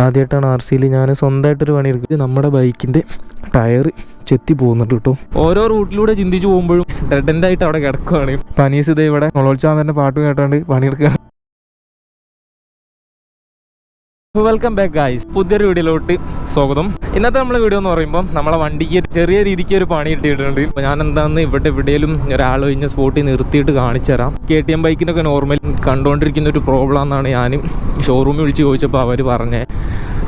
ആദ്യമായിട്ടാണ് ആർ സിയിൽ ഞാൻ സ്വന്തമായിട്ടൊരു പണി എടുക്കുന്നത്. നമ്മുടെ ബൈക്കിന്റെ ടയർ ചെത്തി പോകുന്നുണ്ട് കേട്ടോ. ഓരോ റൂട്ടിലൂടെ ചിന്തിച്ച് പോകുമ്പോഴും ഡെഡ് ആയിട്ട് അവിടെ കിടക്കുകയാണ് പനീസ് ഇതേ ഇവിടെ മൊളോത്സാമന്റെ പാട്ട് കേട്ടാണ്ട് പണിയെടുക്കുകയാണ് വെൽക്കം ബാക്ക് ഗായ്സ് പുതിയൊരു വീഡിയോയിലോട്ട് സ്വാഗതം. ഇന്നത്തെ നമ്മളെ വീഡിയോ എന്ന് പറയുമ്പോൾ നമ്മളെ വണ്ടിക്ക് ചെറിയ രീതിക്ക് ഒരു പണി കിട്ടിയിട്ടുണ്ട്. അപ്പോൾ ഞാൻ എന്താന്ന് ഇവിടെ എവിടെയും ഒരാൾ കഴിഞ്ഞ സ്പോട്ടിൽ നിർത്തിയിട്ട് കാണിച്ചു തരാം. കെ ടി എം ബൈക്കിനൊക്കെ നോർമൽ കണ്ടുകൊണ്ടിരിക്കുന്ന ഒരു പ്രോബ്ലം എന്നാണ് ഞാൻ ഷോറൂമിൽ വിളിച്ച് ചോദിച്ചപ്പോൾ അവർ പറഞ്ഞേ.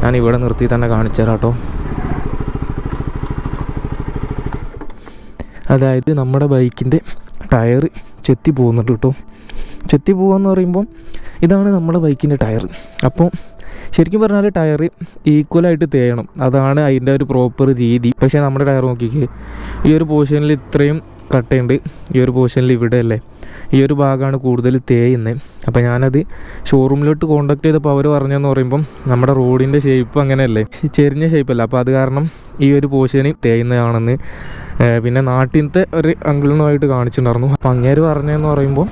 ഞാൻ ഇവിടെ നിർത്തി തന്നെ കാണിച്ചു തരാം കേട്ടോ അതായത് നമ്മുടെ ബൈക്കിന്റെ ടയർ ചെത്തി പോകുന്നുണ്ട് കേട്ടോ. ചെത്തി പോകുകയെന്ന് പറയുമ്പോൾ ഇതാണ് നമ്മുടെ ബൈക്കിന്റെ ടയർ. അപ്പോൾ ശരിക്കും പറഞ്ഞാൽ ടയർ ഈക്വലായിട്ട് തേയണം. അതാണ് അതിന്റെ ഒരു പ്രോപ്പർ രീതി. പക്ഷേ നമ്മുടെ ടയർ നോക്കിക്കേ ഈ ഒരു പോർഷനിൽ ഇത്രയും കട്ടയുണ്ട്. ഈ ഒരു പോർഷനിൽ ഇവിടെ അല്ലേ ഈ ഒരു ഭാഗമാണ് കൂടുതൽ തേയുന്നത് അപ്പോൾ ഞാനത് ഷോറൂമിലോട്ട് കോൺടാക്ട് ചെയ്തപ്പോൾ അവർ പറഞ്ഞതെന്ന് പറയുമ്പം നമ്മുടെ റോഡിന്റെ ഷേപ്പ് അങ്ങനെയല്ലേ? ചെരിഞ്ഞ ഷേപ്പല്ല അപ്പോൾ അത് കാരണം ഈ ഒരു പോഷനി തേയുന്നതാണെന്ന് പിന്നെ നാട്ടിലത്തെ ഒരു അങ്കിളിനുമായിട്ട് കാണിച്ചിട്ടുണ്ടായിരുന്നു. അപ്പം അങ്ങേര് പറഞ്ഞതെന്ന് പറയുമ്പോൾ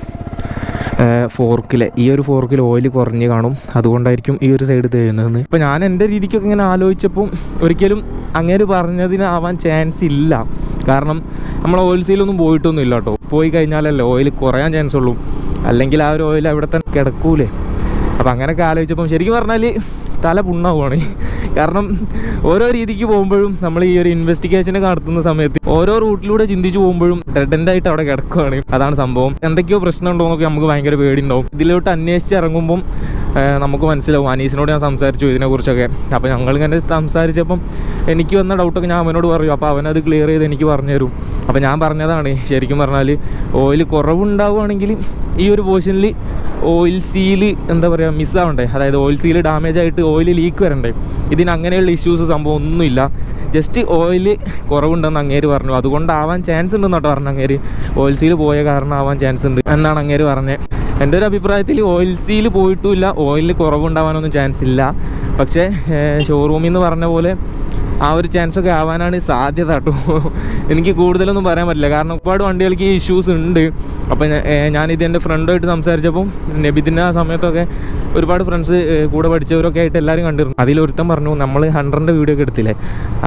ഫോർക്കിലെ. ഈ ഒരു ഫോർക്കിൽ ഓയിൽ കുറഞ്ഞ് കാണും. അതുകൊണ്ടായിരിക്കും ഈ ഒരു സൈഡ് തരുന്നതെന്ന് ഇപ്പം ഞാൻ എന്റെ രീതിക്കൊക്കെ ഇങ്ങനെ ആലോചിച്ചപ്പോൾ ഒരിക്കലും അങ്ങനെ പറഞ്ഞതിനാവാൻ ചാൻസ് ഇല്ല. കാരണം നമ്മൾ ഓയിൽ സീലൊന്നും പോയിട്ടൊന്നും ഇല്ല കേട്ടോ. പോയി കഴിഞ്ഞാലല്ലേ ഓയിൽ കുറയാൻ ചാൻസ് ഉള്ളൂ. അല്ലെങ്കിൽ ആ ഒരു ഓയിൽ അവിടെ തന്നെ കിടക്കൂലേ. അപ്പം അങ്ങനെയൊക്കെ ആലോചിച്ചപ്പം ശരിക്കും പറഞ്ഞാൽ തല പുണ്ണാവുകയാണ് കാരണം ഓരോ രീതിക്ക് പോകുമ്പോഴും നമ്മൾ ഈ ഒരു ഇൻവെസ്റ്റിഗേഷൻ നടത്തുന്ന സമയത്ത് ഓരോ റൂട്ടിലൂടെ ചിന്തിച്ചു പോകുമ്പോഴും ഡെഡ് ആയിട്ട് അവിടെ കിടക്കുകയാണ് അതാണ് സംഭവം. എന്തൊക്കെയോ പ്രശ്നം ഉണ്ടോ എന്നൊക്കെ നമുക്ക് ഭയങ്കര പേടിയുണ്ടാവും. ഇതിലോട്ട് അന്വേഷിച്ച് ഇറങ്ങുമ്പം നമുക്ക് മനസ്സിലാവും. അനീസിനോട് ഞാൻ സംസാരിച്ചു ഇതിനെക്കുറിച്ചൊക്കെ. അപ്പോൾ ഞങ്ങൾ ഇങ്ങനെ സംസാരിച്ചപ്പം എനിക്ക് വന്ന ഡൗട്ടൊക്കെ ഞാൻ അവനോട് പറയും. അപ്പോൾ അവനത് ക്ലിയർ ചെയ്ത് എനിക്ക് പറഞ്ഞു തരും അപ്പോൾ ഞാൻ പറഞ്ഞതാണ് ശരിക്കും പറഞ്ഞാൽ ഓയിൽ കുറവുണ്ടാവുകയാണെങ്കിൽ ഈ ഒരു പോർഷനിൽ ഓയിൽ സീൽ എന്താ പറയുക മിസ്സാവണ്ടേ അതായത് ഓയിൽ സീൽ ഡാമേജ് ആയിട്ട് ഓയിൽ ലീക്ക് വരണ്ടേ? ഇതിന് അങ്ങനെയുള്ള ഇഷ്യൂസ് സംഭവം ഒന്നുമില്ല. ജസ്റ്റ് ഓയിൽ കുറവുണ്ടെന്ന് അങ്ങേര് പറഞ്ഞു. അതുകൊണ്ടാവാൻ ചാൻസ് ഉണ്ടെന്ന് കേട്ടോ പറഞ്ഞു അങ്ങേര്. ഓയിൽ സീൽ പോയ കാരണം ആവാൻ ചാൻസ് ഉണ്ട് എന്നാണ് അങ്ങേര് പറഞ്ഞത് എന്റെ ഒരു അഭിപ്രായത്തിൽ ഓയിൽ സീൽ പോയിട്ടുമില്ല. ഓയിലിൽ കുറവുണ്ടാവാനൊന്നും ചാൻസ് ഇല്ല. പക്ഷേ ഷോറൂമിൽ നിന്ന് പറഞ്ഞ പോലെ ആ ഒരു ചാൻസ് ഒക്കെ ആവാനാണ് സാധ്യത കേട്ടോ. എനിക്ക് കൂടുതലൊന്നും പറയാൻ പറ്റില്ല. കാരണം ഒരുപാട് വണ്ടികൾക്ക് ഈ ഇഷ്യൂസ് ഉണ്ട്. അപ്പോൾ ഞാനിത് എന്റെ ഫ്രണ്ടുമായിട്ട് സംസാരിച്ചപ്പം നബിദിന്റെ ആ സമയത്തൊക്കെ ഒരുപാട് ഫ്രണ്ട്സ് കൂടെ പഠിച്ചവരൊക്കെ ആയിട്ട് എല്ലാവരും കണ്ടിരുന്നു. അതിലൊരുത്തൻ പറഞ്ഞു നമ്മൾ ഹൺഡ്രഡിന്റെ വീഡിയോ ഒക്കെ എടുത്തില്ലേ?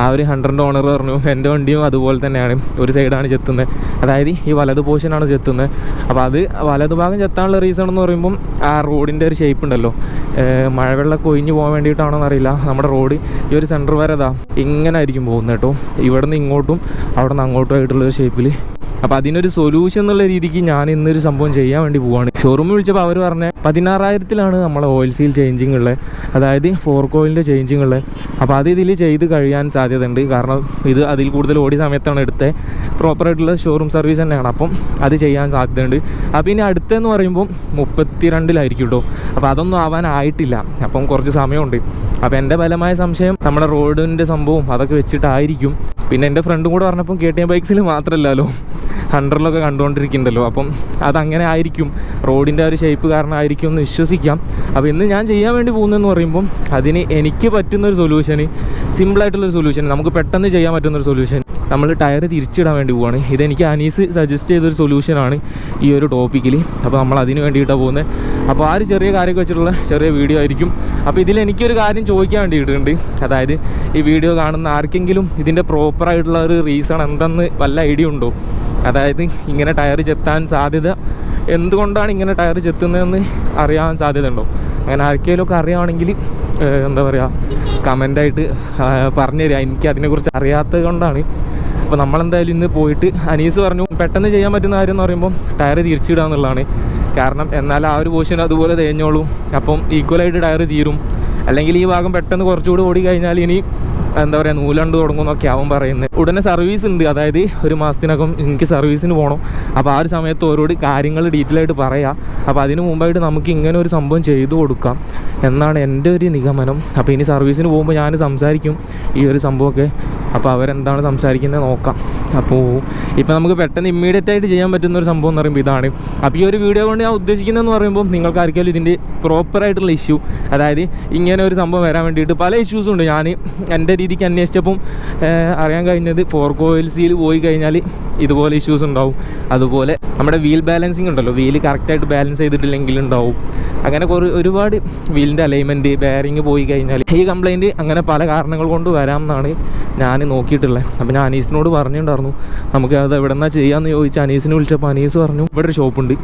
ആ ഒരു ഹൺഡ്രഡിന്റെ ഓണർ പറഞ്ഞു എന്റെ വണ്ടിയും അതുപോലെ തന്നെയാണ്. ഒരു സൈഡാണ് ചെത്തുന്നത് അതായത് ഈ വലത് പോർഷനാണ് ചെത്തുന്നത് അപ്പോൾ അത് വലത് ഭാഗം ചെത്താനുള്ള റീസൺ എന്ന് പറയുമ്പം ആ റോഡിന്റെ ഒരു ഷേപ്പ് ഉണ്ടല്ലോ. മഴവെള്ളമൊക്കെ ഒഴിഞ്ഞു പോകാൻ വേണ്ടിയിട്ടാണോ എന്നറിയില്ല നമ്മുടെ റോഡ് ഈ ഒരു സെന്റർ വരെ ഇതാ ഇങ്ങനെ ആയിരിക്കും പോകുന്നത് കേട്ടോ. ഇവിടെ നിന്ന് ഇങ്ങോട്ടും അവിടെ നിന്ന് അങ്ങോട്ടും ആയിട്ടുള്ള ഒരു ഷേപ്പിൽ അപ്പോൾ അതിനൊരു സൊല്യൂഷൻ എന്നുള്ള രീതിക്ക് ഞാൻ ഇന്നൊരു സംഭവം ചെയ്യാൻ വേണ്ടി പോവാണ്. ഷോറൂമിൽ വിളിച്ചപ്പോൾ അവർ പറഞ്ഞ പതിനാറായിരത്തിലാണ് നമ്മളെ ഓയിൽ സീൽ ചേഞ്ചിങ് ഉള്ളത് അതായത് ഫോർ കോയിലിന്റെ ചേഞ്ചിങ് ഉള്ളത് അപ്പോൾ അത് ഇതിൽ ചെയ്ത് കഴിയാൻ സാധ്യതയുണ്ട്. കാരണം ഇത് അതിൽ കൂടുതൽ ഓടിയ സമയത്താണ് എടുത്തത് പ്രോപ്പറായിട്ടുള്ള ഷോറൂം സർവീസ് തന്നെയാണ്. അപ്പം അത് ചെയ്യാൻ സാധ്യതയുണ്ട്. അപ്പോൾ ഇനി അടുത്തെന്ന് പറയുമ്പം മുപ്പത്തിരണ്ടിലായിരിക്കും കേട്ടോ അപ്പോൾ അതൊന്നും ആവാനായിട്ടില്ല അപ്പം കുറച്ച് സമയമുണ്ട്. അപ്പോൾ എന്റെ ബലമായ സംശയം നമ്മുടെ റോഡിന്റെ സംഭവം അതൊക്കെ വെച്ചിട്ടായിരിക്കും. പിന്നെ എന്റെ ഫ്രണ്ടും കൂടെ പറഞ്ഞപ്പം കെ ടി എം ബൈക്സിൽ മാത്രമല്ലല്ലോ ഹൺഡ്രഡിലൊക്കെ കണ്ടുകൊണ്ടിരിക്കുന്നുണ്ടല്ലോ. അപ്പം അതങ്ങനെ ആയിരിക്കും. റോഡിന്റെ ഒരു ഷേപ്പ് കാരണമായിരിക്കും എന്ന് വിശ്വസിക്കാം. അപ്പോൾ ഇന്ന് ഞാൻ ചെയ്യാൻ വേണ്ടി പോകുന്നതെന്ന് പറയുമ്പം അതിന് എനിക്ക് പറ്റുന്ന ഒരു സൊല്യൂഷന് സിമ്പിളായിട്ടുള്ളൊരു സൊല്യൂഷൻ നമുക്ക് പെട്ടെന്ന് ചെയ്യാൻ പറ്റുന്നൊരു സൊല്യൂഷൻ നമ്മൾ ടയർ തിരിച്ചിടാൻ വേണ്ടി പോവാണ്. ഇതെനിക്ക് അനീസ് സജസ്റ്റ് ചെയ്തൊരു സൊല്യൂഷനാണ് ഈ ഒരു ടോപ്പിക്കിൽ അപ്പോൾ നമ്മൾ അതിന് വേണ്ടിയിട്ടാണ് പോകുന്നത് അപ്പോൾ ആ ഒരു ചെറിയ കാര്യമൊക്കെ വെച്ചിട്ടുള്ള ചെറിയ വീഡിയോ ആയിരിക്കും. അപ്പോൾ ഇതിൽ എനിക്കൊരു കാര്യം ചോദിക്കാൻ വേണ്ടിയിട്ടുണ്ട്. അതായത് ഈ വീഡിയോ കാണുന്ന ആർക്കെങ്കിലും ഇതിന്റെ പ്രോപ്പറായിട്ടുള്ള ഒരു റീസൺ എന്തെന്ന് വല്ല ഐഡിയ ഉണ്ടോ? അതായത് ഇങ്ങനെ ടയർ ചെത്താൻ സാധ്യത എന്തുകൊണ്ടാണ് ഇങ്ങനെ ടയർ ചെത്തുന്നതെന്ന് അറിയാൻ സാധ്യത ഉണ്ടോ? അങ്ങനെ ആർക്കെങ്കിലുമൊക്കെ അറിയുകയാണെങ്കിൽ എന്താ പറയുക കമന്റായിട്ട് പറഞ്ഞു തരിക. എനിക്ക് അതിനെക്കുറിച്ച് അറിയാത്തത് കൊണ്ടാണ്. അപ്പോൾ നമ്മളെന്തായാലും ഇന്ന് പോയിട്ട് അനീസ് പറഞ്ഞു പെട്ടെന്ന് ചെയ്യാൻ പറ്റുന്ന കാര്യം എന്ന് പറയുമ്പോൾ ടയർ തിരിച്ചിടുക എന്നുള്ളതാണ്. കാരണം എന്നാൽ ആ ഒരു പോർഷൻ അതുപോലെ തേഞ്ഞോളും. അപ്പം ഈക്വലായിട്ട് ടയർ തീരും. അല്ലെങ്കിൽ ഈ ഭാഗം പെട്ടെന്ന് കുറച്ചുകൂടി ഓടി കഴിഞ്ഞാൽ ഇനി എന്താ പറയുക നൂലണ്ട് തുടങ്ങുമെന്നൊക്കെ ആവും പറയുന്നത് ഉടനെ സർവീസ് ഉണ്ട്. അതായത് ഒരു മാസത്തിനകം എനിക്ക് സർവീസിന് പോകണം അപ്പോൾ ആ ഒരു സമയത്ത് ഓരോട് കാര്യങ്ങൾ ഡീറ്റെയിൽ ആയിട്ട് പറയാം. അപ്പോൾ അതിന് മുമ്പായിട്ട് നമുക്ക് ഇങ്ങനെ ഒരു സംഭവം ചെയ്തു കൊടുക്കാം എന്നാണ് എന്റെ ഒരു നിഗമനം. അപ്പോൾ ഇനി സർവീസിന് പോകുമ്പോൾ ഞാൻ സംസാരിക്കും ഈ ഒരു സംഭവമൊക്കെ. അപ്പോൾ അവരെന്താണ് സംസാരിക്കുന്നത് നോക്കാം. അപ്പോൾ ഇപ്പോൾ നമുക്ക് പെട്ടെന്ന് ഇമ്മീഡിയറ്റ് ആയിട്ട് ചെയ്യാൻ പറ്റുന്ന ഒരു സംഭവം എന്ന് പറയുമ്പോൾ ഇതാണ്. അപ്പോൾ ഈ ഒരു വീഡിയോ കൊണ്ട് ഞാൻ ഉദ്ദേശിക്കുന്നതെന്ന് പറയുമ്പോൾ നിങ്ങൾക്ക് ആർക്കെങ്കിലും ഇതിന്റെ പ്രോപ്പറായിട്ടുള്ള ഇഷ്യൂ അതായത് ഇങ്ങനെ ഒരു സംഭവം വരാൻ വേണ്ടിയിട്ട് പല ഇഷ്യൂസും ഉണ്ട്. ഞാൻ എന്റെ രീതിക്ക് അന്വേഷിച്ചപ്പം അറിയാൻ കഴിഞ്ഞത് ഫോർ കോയിൽസിയിൽ പോയി കഴിഞ്ഞാൽ ഇതുപോലെ ഇഷ്യൂസ് ഉണ്ടാവും. അതുപോലെ നമ്മുടെ വീൽ ബാലൻസിങ് ഉണ്ടല്ലോ. വീൽ കറക്റ്റായിട്ട് ബാലൻസ് ചെയ്തിട്ടില്ലെങ്കിൽ ഉണ്ടാവും. അങ്ങനെ കുറേ ഒരുപാട് വീലിന്റെ അലൈൻമെന്റ് ബെയറിങ് പോയി കഴിഞ്ഞാൽ ഈ കംപ്ലൈന്റ് അങ്ങനെ പല കാരണങ്ങൾ കൊണ്ട് വരാം എന്നാണ് ഞാൻ നോക്കിയിട്ടുള്ളത് അപ്പോൾ ഞാൻ അനീസിനോട് പറഞ്ഞിട്ടുണ്ടായിരുന്നു നമുക്ക് അത് എവിടെ നിന്നാണ് ചെയ്യാമെന്ന് ചോദിച്ചാൽ അനീസിനെ വിളിച്ചപ്പോൾ അനീസ് പറഞ്ഞു ഇവിടെ ഒരു ഷോപ്പുണ്ട്.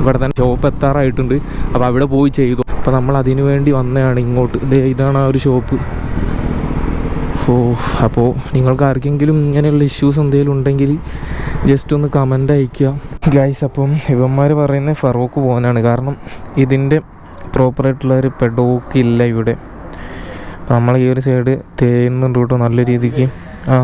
ഇവിടെ തന്നെ ഷോപ്പ് എത്താറായിട്ടുണ്ട്. അപ്പോൾ അവിടെ പോയി ചെയ്തു. അപ്പോൾ നമ്മൾ അതിനു വേണ്ടി വന്നതാണ് ഇങ്ങോട്ട്. ദേ ഇതാണ് ആ ഒരു ഷോപ്പ്. ഓ അപ്പോൾ നിങ്ങൾക്ക് ആർക്കെങ്കിലും ഇങ്ങനെയുള്ള ഇഷ്യൂസ് എന്തെങ്കിലും ഉണ്ടെങ്കിൽ ജസ്റ്റ് ഒന്ന് കമന്റ് അയയ്ക്കുക. ഗൈസ് അപ്പം ഇവന്മാർ പറയുന്നത് ഫറോക്ക് പോകാനാണ് കാരണം ഇതിന്റെ പ്രോപ്പറായിട്ടുള്ള ഒരു പെഡോക്ക് ഇല്ല ഇവിടെ. അപ്പം നമ്മൾ ഈ ഒരു സൈഡ് തേയുന്നുണ്ട് കേട്ടോ നല്ല രീതിക്ക്. ആ.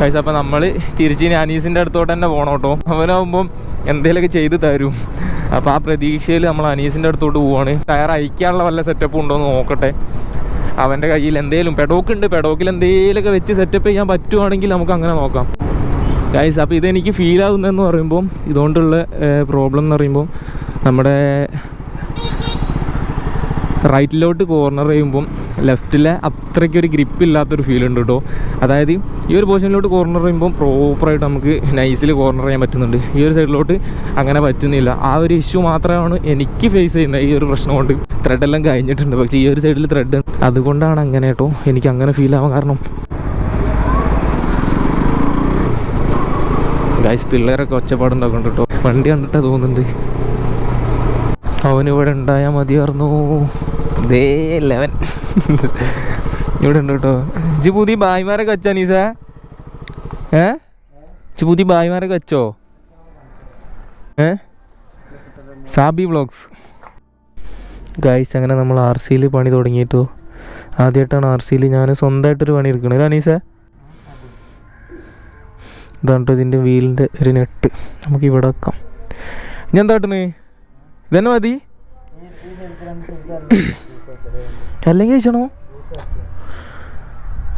കഴിച്ച അപ്പം നമ്മൾ തിരിച്ച് അനീസിന്റെ അടുത്തോട്ട് തന്നെ പോകണം കേട്ടോ. അവനാകുമ്പം എന്തെങ്കിലുമൊക്കെ ചെയ്ത് തരും. അപ്പോൾ ആ പ്രതീക്ഷയിൽ നമ്മൾ അനീസിന്റെ അടുത്തോട്ട് പോവാണ്. ടയർ അയക്കാനുള്ള വല്ല സെറ്റപ്പ് ഉണ്ടോ എന്ന് നോക്കട്ടെ. അവന്റെ കയ്യിൽ എന്തേലും പെഡോക്ക് ഉണ്ട്. പെഡോക്കിൽ എന്തെങ്കിലുമൊക്കെ വെച്ച് സെറ്റപ്പ് ചെയ്യാൻ പറ്റുവാണെങ്കിൽ നമുക്ക് അങ്ങനെ നോക്കാം. ഗൈസ് അപ്പോൾ ഇതെനിക്ക് ഫീൽ ആകുന്നെന്ന് പറയുമ്പോൾ ഇതുകൊണ്ടുള്ള പ്രോബ്ലം എന്ന് പറയുമ്പോൾ നമ്മുടെ റൈറ്റിലോട്ട് കോർണർ ചെയ്യുമ്പം ലെഫ്റ്റിലെ അത്രയ്ക്ക് ഒരു ഗ്രിപ്പ് ഇല്ലാത്തൊരു ഫീൽ ഉണ്ട് കേട്ടോ അതായത് ഈ ഒരു പൊസിഷനിലോട്ട് കോർണർ ചെയ്യുമ്പോൾ പ്രോപ്പറായിട്ട് നമുക്ക് നൈസിൽ കോർണർ ചെയ്യാൻ പറ്റുന്നുണ്ട്. ഈ ഒരു സൈഡിലോട്ട് അങ്ങനെ പറ്റുന്നില്ല. ആ ഒരു ഇഷ്യൂ മാത്രമാണ് എനിക്ക് ഫേസ് ചെയ്യുന്നത് ഈ ഒരു പ്രശ്നം കൊണ്ട്. ത്രെഡ് എല്ലാം കഴിഞ്ഞിട്ടുണ്ട്. പക്ഷേ ഈ ഒരു സൈഡിൽ ത്രെഡ് അതുകൊണ്ടാണ് അങ്ങനെ കേട്ടോ എനിക്ക് അങ്ങനെ ഫീൽ ആവാൻ കാരണം. ഗൈസ് പിള്ളേരൊക്കെ ഒച്ചപ്പാടുണ്ടാക്കുന്നുണ്ട് കേട്ടോ വണ്ടി കണ്ടിട്ടാ തോന്നുന്നുണ്ട്. അവനിവിടെ ഉണ്ടായാൽ മതിയായിരുന്നു ദേ ലെവൻ. ഇവിടെ ഉണ്ട് കേട്ടോ. ഇജ് പുതിയ ബായിമാരൊക്കെ വെച്ചാ നീസ ഏ? ഇജ് പുതിയ ബായിമാരൊക്കെ വെച്ചോ ഏ? സാബി വ്ളോഗ്സ് ഗായ്സ് അങ്ങനെ നമ്മൾ ആർ സിയിൽ പണി തുടങ്ങിയിട്ടു. ആദ്യമായിട്ടാണ് ആർ സിയിൽ ഞാൻ സ്വന്തമായിട്ടൊരു പണി എടുക്കണത്. അല്ലേ അനീസ? ഇതാണ് ഇതിന്റെ വീലിന്റെ ഒരു നെട്ട്. നമുക്ക് ഇവിടെ വെക്കാം. ഞാൻ എന്താ കാട്ടണ് ഇതന്നെ മതി. അല്ലെങ്കിൽ കഴിച്ചണോ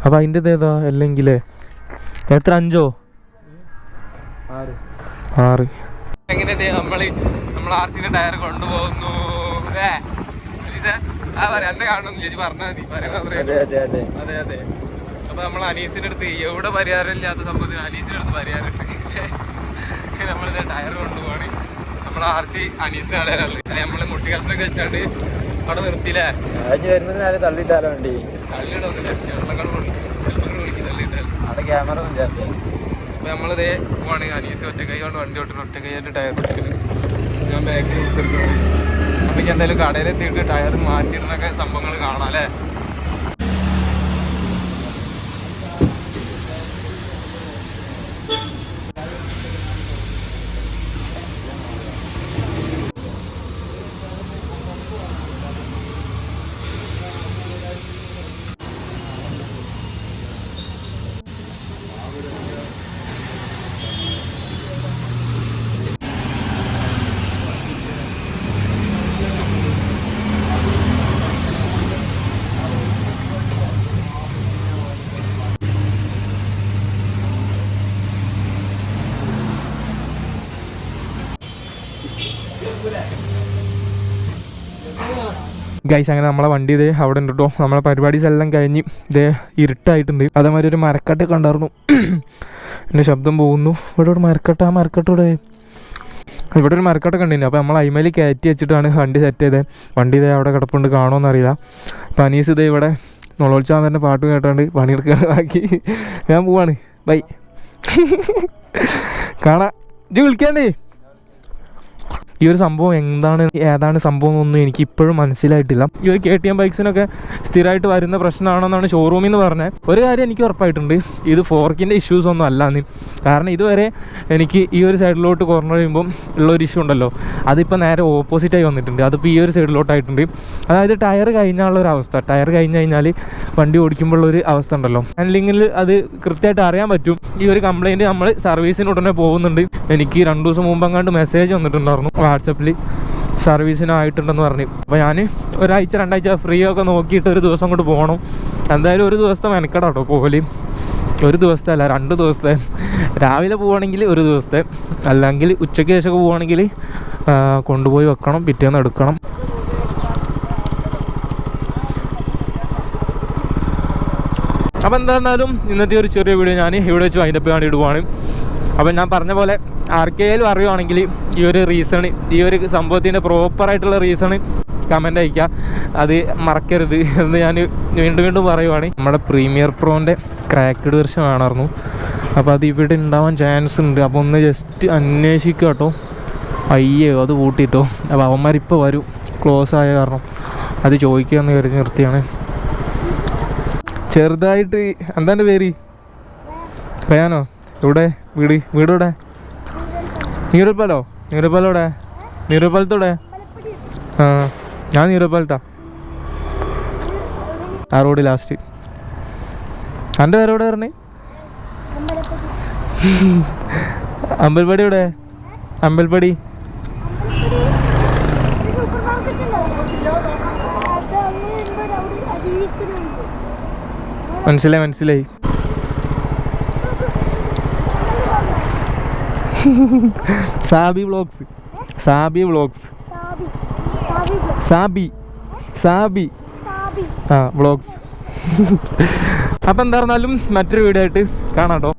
അപ്പം അതിന്റെ ഏതാ? അല്ലെങ്കിലേ എത്ര? അഞ്ചോ? ആറ്. എങ്ങനെ നമ്മൾ നമ്മൾ ആർ സിന്റെ ടയർ കൊണ്ടുപോകുന്നു. ആ പറയാ. എന്നെ കാണുന്നു ചേച്ചി പറഞ്ഞാൽ മതി. പറയാൻ അതെ അതെ അതെ. അതെ അതെ. അപ്പൊ നമ്മൾ അനീസിന്റെ അടുത്ത് എവിടെ പരിഹാരമില്ലാത്ത സംഭവത്തിന് അനീസിന്റെ അടുത്ത് നമ്മളിത് ടയർ കൊണ്ടുപോവാണ്. നമ്മൾ ആർ സി അനീസിന്റെ കടയിലുള്ളത് നമ്മൾ മുട്ടി കഷ്ണൊക്കെ വെച്ചാണ്ട് അവിടെ നിർത്തിയില്ലേ? കഴിഞ്ഞ് വരുന്നത് നേരെ തള്ളിയിട്ടാലോ വണ്ടി? അവിടെ ക്യാമറ ഒന്നും ചേർത്ത് അപ്പൊ നമ്മളിതേ പോവാണ്. അനീസ് ഒറ്റക്കൈ കൊണ്ട് വണ്ടി ഓട്ടണം ഒറ്റക്കൈയായിട്ട് ടയർ എടുക്കൽ. ഞാൻ ബാക്കിൽ എടുക്കുന്നത് അപ്പൊ എന്തായാലും കടയിലെത്തിയിട്ട് ടയർ മാറ്റിയിടുന്നൊക്കെ സംഭവങ്ങൾ കാണാം അല്ലേ? ഗൈസ് അങ്ങനെ നമ്മളെ വണ്ടി ഇതേ അവിടെ ഉണ്ട് കേട്ടോ നമ്മളെ പരിപാടീസ് എല്ലാം കഴിഞ്ഞ് ഇതേ ഇരുട്ടായിട്ടുണ്ട്. അതേമാതിരി ഒരു മരക്കട്ടൊക്കെ ഉണ്ടായിരുന്നു. എന്റെ ശബ്ദം പോകുന്നു. ഇവിടെ ഒരു മരക്കട്ട ആ മരക്കട്ട ഇവിടെ ഇവിടെ ഒരു മരക്കട്ട ഉണ്ടായിരുന്നു അപ്പോൾ നമ്മൾ അയിമേൽ കയറ്റി വെച്ചിട്ടാണ് വണ്ടി സെറ്റ് ചെയ്തത് വണ്ടി ഇതേ അവിടെ കിടപ്പുണ്ട്. കാണുമെന്നറിയില്ല അപ്പോൾ അപ്പം അനീസ് ഇതേ ഇവിടെ തന്നെ പാട്ട് കേട്ടോണ്ട് പണിയെടുക്കാൻ ബാക്കി ഞാൻ പോവാണ്. ബൈ കാണാ. ജി വിളിക്കാണ്ടേ ഈ ഒരു സംഭവം എന്താണ് ഏതാണ് സംഭവം എന്നൊന്നും എനിക്ക് ഇപ്പോഴും മനസ്സിലായിട്ടില്ല. ഈ ഒരു കെ ടി എം ബൈക്സിനൊക്കെ സ്ഥിരമായിട്ട് വരുന്ന പ്രശ്നമാണെന്നാണ് ഷോറൂമിൽ നിന്ന് പറഞ്ഞത്. ഒരു കാര്യം എനിക്ക് ഉറപ്പായിട്ടുണ്ട്. ഇത് ഫോർക്കിന്റെ ഇഷ്യൂസ് ഒന്നും അല്ല നീ കാരണം ഇതുവരെ എനിക്ക് ഈ ഒരു സൈഡിലോട്ട് കോർണർ ഉള്ള ഒരു ഇഷ്യൂ ഉണ്ടല്ലോ. അതിപ്പോൾ നേരെ ഓപ്പോസിറ്റായി വന്നിട്ടുണ്ട്. അതിപ്പോൾ ഈ ഒരു സൈഡിലോട്ടായിട്ടുണ്ട് അതായത് ടയർ കഴിഞ്ഞാലുള്ള ഒരു അവസ്ഥ. ടയർ കഴിഞ്ഞ് കഴിഞ്ഞാൽ വണ്ടി ഓടിക്കുമ്പോഴുള്ള ഒരു അവസ്ഥ ഉണ്ടല്ലോ. ഹാൻഡ്ലിങ്ങിൽ അത് കൃത്യമായിട്ട് അറിയാൻ പറ്റും. ഈ ഒരു കംപ്ലയിന്റ് നമ്മൾ സർവീസിന് ഉടനെ പോകുന്നുണ്ട്. എനിക്ക് രണ്ട് ദിവസം മുമ്പ് അങ്ങാണ്ട് മെസ്സേജ് വന്നിട്ടുണ്ടായിരുന്നു. വാട്സപ്പിൽ സർവീസിനായിട്ടുണ്ടെന്ന് പറഞ്ഞു. അപ്പോൾ ഞാൻ ഒരാഴ്ച രണ്ടാഴ്ച ഫ്രീ ഒക്കെ നോക്കിയിട്ട് ഒരു ദിവസം കൊണ്ട് പോകണം എന്തായാലും ഒരു ദിവസത്തെ മെനക്കട കേട്ടോ പോലെയും ഒരു ദിവസത്തെ അല്ല രണ്ട് ദിവസത്തെ. രാവിലെ പോവുകയാണെങ്കിൽ ഒരു ദിവസത്തെ. അല്ലെങ്കിൽ ഉച്ചയ്ക്ക് ശേഷമൊക്കെ പോവുകയാണെങ്കിൽ കൊണ്ടുപോയി വെക്കണം പിറ്റേന്ന് എടുക്കണം. അപ്പോൾ എന്തായിരുന്നാലും ഇന്നത്തെ ഒരു ചെറിയ വീഡിയോ ഞാൻ ഇവിടെ വെച്ച് അതിന്റെ വേണ്ടി ഇടുവാണ് അപ്പം ഞാൻ പറഞ്ഞ പോലെ ആർക്കെങ്കിലും അറിയുവാണെങ്കിൽ ഈ ഒരു റീസൺ ഈ ഒരു സംഭവത്തിന്റെ പ്രോപ്പറായിട്ടുള്ള റീസൺ കമന്റ് അയക്കുക അത് മറക്കരുത് എന്ന് ഞാൻ വീണ്ടും വീണ്ടും പറയുവാണ്. നമ്മുടെ പ്രീമിയർ പ്രോന്റെ ക്രാക്കഡ് വെർഷൻ വേണമായിരുന്നു. അപ്പോൾ അത് ഇവിടെ ഉണ്ടാവാൻ ചാൻസ് ഉണ്ട്. അപ്പോൾ ഒന്ന് ജസ്റ്റ് അന്വേഷിക്കുക കേട്ടോ. അയ്യോ അത് കൂട്ടിട്ടോ. അപ്പോൾ അവന്മാരിപ്പോൾ വരും. ക്ലോസ് ആയ കാരണം. അത് ചോദിക്കുക എന്ന് കരുതി നിർത്തിയാണ്. ചെറുതായിട്ട് എന്താ പേര്? റയാനോ? എവിടെ? വീട്? വീട് എവിടെ നീരപ്പാലോ? നീരപ്പാലോ എവിടെ ആ ഞാൻ നീരപ്പാലത്താ. ആ റോഡ് ലാസ്റ്റ് എന്റെ പേര് എവിടെ പറഞ്ഞേ? അമ്പൽപ്പടി എവിടെ? അമ്പൽപടി മനസ്സിലായി മനസ്സിലായി. സാബി വ്ളോഗ്സ്. സാബി വ്ളോഗ്സ്. സാബി. സാബി ആ വ്ളോഗ്സ്. അപ്പം എന്തായിരുന്നാലും മറ്റൊരു വീഡിയോ ആയിട്ട് കാണാം കേട്ടോ